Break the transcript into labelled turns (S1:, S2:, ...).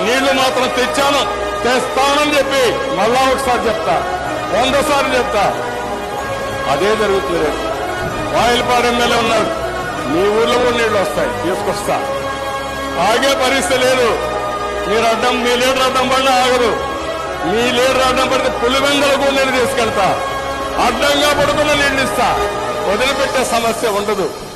S1: నీళ్ళు మాత్రం తెచ్చాను. తెస్తానని చెప్పి మళ్ళా ఒకసారి చెప్తా. వంద సార్లు చెప్తా. అదే జరుగుతుంది వాయిల్పాడు ఎమ్మెల్యే ఉన్నాడు. మీ ఊర్లో కూడా నీళ్ళు వస్తాయి. తీసుకొస్తా. ఆగే పరిస్థితి లేదు. మీరు అడ్డం మీ లీడర్ అడ్డం పడినా ఆగదు. మీ లీడర్ అడ్డం పడితే పులివెందల కూడా నేను తీసుకెళ్తా. అడ్డంగా పడుకున్న నీళ్ళు ఇస్తా. వదిలిపెట్టే సమస్య ఉండదు.